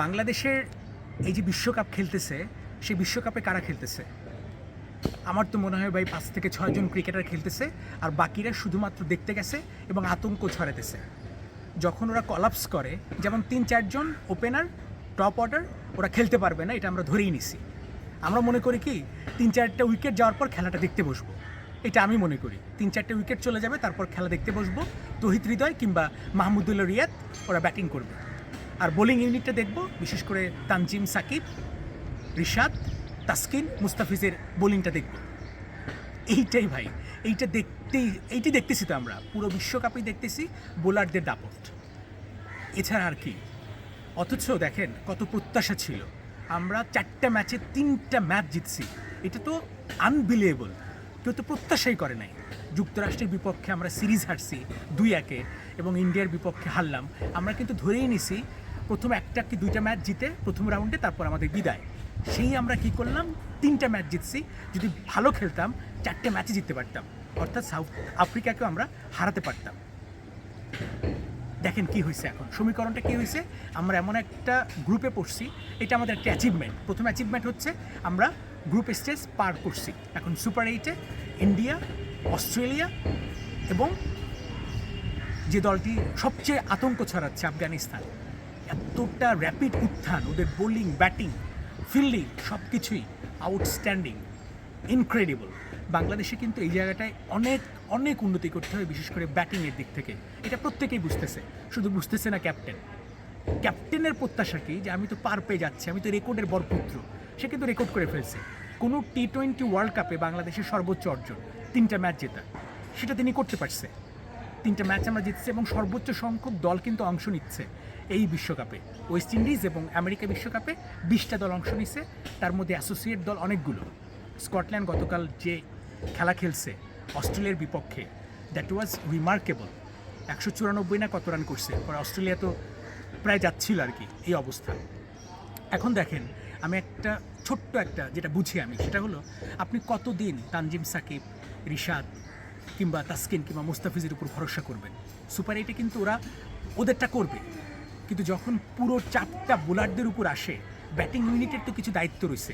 বাংলাদেশের এই যে বিশ্বকাপ খেলতেছে, সেই বিশ্বকাপে কারা খেলতেছে? আমার তো মনে হয় ভাই পাঁচ থেকে ছয়জন ক্রিকেটার খেলতেছে, আর বাকিরা শুধুমাত্র দেখতে গেছে এবং আতঙ্ক ছড়াতেছে। যখন ওরা কলাপস করে, যেমন তিন চারজন ওপেনার টপ অর্ডার ওরা খেলতে পারবে না, এটা আমরা ধরেই নিছি। আমরা মনে করি কি, তিন চারটা উইকেট যাওয়ার পর খেলাটা দেখতে বসবো। এটা আমি মনে করি। তিন চারটে উইকেট চলে যাবে, তারপর খেলা দেখতে বসবো। তহিত হৃদয় কিংবা মাহমুদুল্লাহ রিয়াদ, ওরা ব্যাটিং করবে। আর বোলিং ইউনিটটা দেখব, বিশেষ করে তানজিম, সাকিব, রিশাদ, তাসকিন, মুস্তাফিজের বোলিংটা দেখব। এইটাই ভাই, এইটা দেখতেই, এইটি দেখতেছি তো আমরা, পুরো বিশ্বকাপেই দেখতেছি বোলারদের দাপট। এছাড়া আর কি, অথচ দেখেন কত প্রত্যাশা ছিল। আমরা চারটা ম্যাচে তিনটা ম্যাচ জিতছি, এটা তো আনবিলিয়েবল কেউ তো প্রত্যাশাই করে নাই। যুক্তরাষ্ট্রের বিপক্ষে আমরা সিরিজ হারছি দুই একে এবং ইন্ডিয়ার বিপক্ষে হারলাম, আমরা কিন্তু ধরেই নিছি প্রথম একটা কি দুইটা ম্যাচ জিতে প্রথম রাউন্ডে তারপর আমাদের বিদায়। সেই আমরা কি করলাম? তিনটা ম্যাচ জিতছি। যদি ভালো খেলতাম, চারটে ম্যাচে জিততে পারতাম। অর্থাৎ সাউথ আফ্রিকাকেও আমরা হারাতে পারতাম। দেখেন কি হয়েছে এখন। সমীকরণটা কি হয়েছে? আমরা এমন একটা গ্রুপে পড়ছি। এটা আমাদের একটা অ্যাচিভমেন্ট প্রথম অ্যাচিভমেন্ট হচ্ছে আমরা গ্রুপ স্টেজ পার করছি। এখন সুপার এইটে ইন্ডিয়া, অস্ট্রেলিয়া এবং যে দলটি সবচেয়ে আতঙ্ক ছড়াচ্ছে আফগানিস্তান। এতটা র্যাপিড উত্থান, ওদের বোলিং ব্যাটিং ফিল্ডিং সব কিছুই আউটস্ট্যান্ডিং ইনক্রেডিবল বাংলাদেশে কিন্তু এই জায়গাটায় অনেক অনেক উন্নতি করতে হবে বিশেষ করে ব্যাটিংয়ের দিক থেকে। এটা প্রত্যেকেই বুঝতেছে, শুধু বুঝতেছে না ক্যাপ্টেন ক্যাপ্টেনের প্রত্যাশা কি? যে আমি তো পার পেয়ে যাচ্ছি, আমি তো রেকর্ডের বরপুত্র। সে কিন্তু রেকর্ড করে ফেলছে। কোনো টি টোয়েন্টি ওয়ার্ল্ড কাপে বাংলাদেশের সর্বোচ্চ অর্জন, তিনটা ম্যাচ জেতা, সেটা তিনি করতে পারছে। তিনটা ম্যাচ আমরা জিতছি এবং সর্বোচ্চ সংখ্যক দল কিন্তু অংশ নিচ্ছে এই বিশ্বকাপে। ওয়েস্ট ইন্ডিজ এবং আমেরিকা বিশ্বকাপে বিশটা দল অংশ নিচ্ছে তার মধ্যে অ্যাসোসিয়েট দল অনেকগুলো। স্কটল্যান্ড গতকাল যে খেলা খেলছে অস্ট্রেলিয়ার বিপক্ষে দ্যাট ওয়াজ রিমার্কেবল একশো চুরানব্বই না কত রান করছে, পরে অস্ট্রেলিয়া তো প্রায় যাচ্ছিল আর কি, এই অবস্থা। এখন দেখেন, আমি একটা ছোট্ট একটা যেটা বুঝি আমি, সেটা হলো আপনি কতদিন তানজিম সাকিব, রিশাদ কিংবা তাসকিন কিংবা মুস্তাফিজের উপর ভরসা করবেন সুপার এইটে কিন্তু ওরা ওদেরটা করবে। কিন্তু যখন পুরো চারটা বোলারদের উপর আসে ব্যাটিং ইউনিটের তো কিছু দায়িত্ব রয়েছে।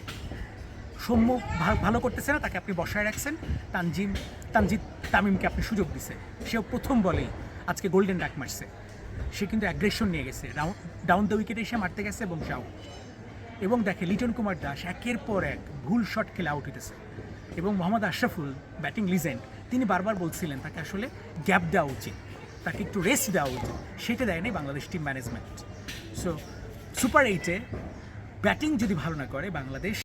সৌম্য ভালো করতেছে না, তাকে আপনি বসায় রাখছেন। তানজিম তানজিদ তামিমকে আপনি সুযোগ দিছে। সেও প্রথম বলেই আজকে গোল্ডেন ডাক মারছে। সে কিন্তু অ্যাগ্রেশন নিয়ে গেছে। ডাউন দ্য উইকেটে এসে মারতে গেছে এবং সে out। এবং দেখে লিটন কুমার দাস একের পর এক ভুল শট খেলে আউট হইতেছে। এবং মোহাম্মদ আশরাফুল ব্যাটিং লিজেন্ড, তিনি বারবার বলছিলেন তাকে আসলে গ্যাপ দেওয়া উচিত, তাকে একটু রেস্ট দেওয়া উচিত। সেটা দেয়নি Bangladesh team management so super এইটে ব্যাটিং যদি ভালো না করে বাংলাদেশ